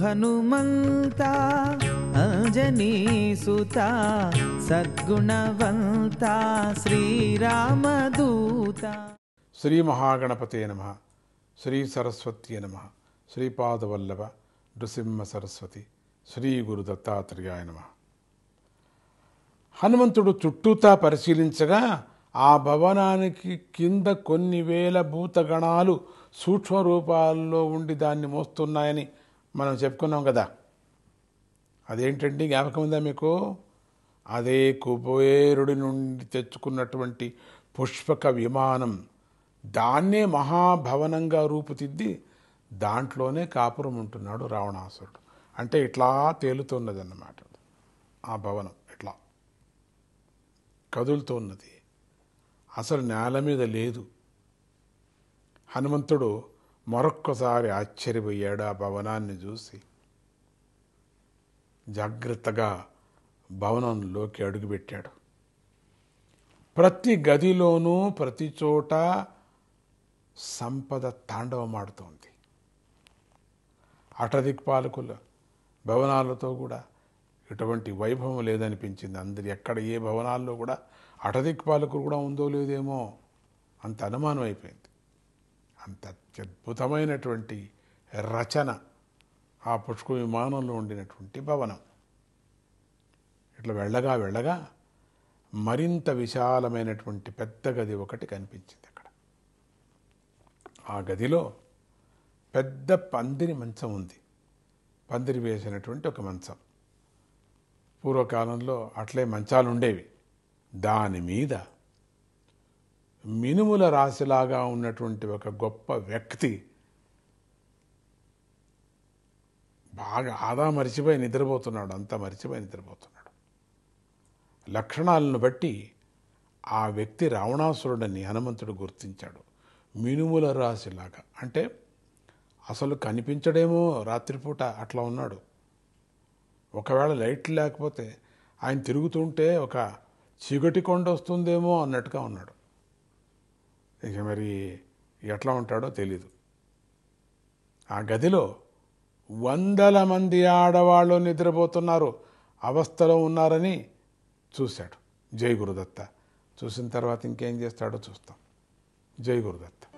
హనుమంత అంజనీసుత సద్గుణవంత శ్రీరామదూత. శ్రీ మహాగణపతే నమ. శ్రీ సరస్వతి నమ. శ్రీపాదవల్లభ నృసింహ సరస్వతి శ్రీ గురు దత్తాత్రేయాయ నమ. హనుమంతుడు చుట్టూతా పరిశీలించగా ఆ భవనానికి కింద కొన్ని వేల భూతగణాలు సూక్ష్మ రూపాల్లో ఉండి దాన్ని మోస్తున్నాయని మనం చెప్పుకున్నాం కదా. అదేంటండి జ్ఞాపకం ఉందా మీకు? అదే కుబేరుడి నుండి తెచ్చుకున్నటువంటి పుష్పక విమానం దాన్నే మహాభవనంగా రూపుదిద్ది దాంట్లోనే కాపురం ఉంటున్నాడు రావణాసురుడు. అంటే ఇట్లా తేలుతున్నదన్నమాట. ఆ భవనం ఇట్లా కదులుతున్నది. అసలు నేల మీద లేదు. హనుమంతుడు మరొక్కసారి ఆశ్చర్యపోయాడు ఆ భవనాన్ని చూసి. జాగ్రత్తగా భవనంలోకి అడుగుపెట్టాడు ప్రతి గదిలోనూ ప్రతి చోట సంపద తాండవమాడుతోంది అటదిక్పాలకుల భవనాలతో కూడా ఇటువంటి వైభవం లేదనిపించింది. అందరి ఎక్కడ ఏ భవనాల్లో కూడా అటదిక్పాలకులు కూడా ఉందో లేదేమో అంత అనుమానం అయిపోయింది. అంత అత్యద్భుతమైనటువంటి రచన ఆ పుష్ప విమానంలో ఉండినటువంటి భవనం. ఇట్లా వెళ్ళగా వెళ్ళగా మరింత విశాలమైనటువంటి పెద్ద గది ఒకటి కనిపించింది అక్కడ. ఆ గదిలో పెద్ద పందిరి మంచం ఉంది. పందిరి వేసినటువంటి ఒక మంచం. పూర్వకాలంలో అట్లే మంచాలు ఉండేవి. దాని మీద మినుముల రాశిలాగా ఉన్నటువంటి ఒక గొప్ప వ్యక్తి బాగా ఆదా మరిచిపోయి నిద్రపోతున్నాడు అంతా మరిచిపోయి నిద్రపోతున్నాడు. లక్షణాలను బట్టి ఆ వ్యక్తి రావణాసురుడని హనుమంతుడు గుర్తించాడు. మినుముల రాశిలాగా. అంటే అసలు కనిపించడేమో రాత్రిపూట అట్లా ఉన్నాడు. ఒకవేళ లైట్ లేకపోతే ఆయన తిరుగుతుంటే ఒక చీకటి కొండ వస్తుందేమో అన్నట్టుగా ఉన్నాడు. ఇక మరి ఎట్లా ఉంటాడో తెలీదు. ఆ గదిలో వందల మంది ఆడవాళ్ళు నిద్రపోతున్నారు అవస్థలో ఉన్నారని చూశాడు జై గురుదత్త చూసిన తర్వాత ఇంకేం చేస్తాడో చూస్తాం. జై గురుదత్త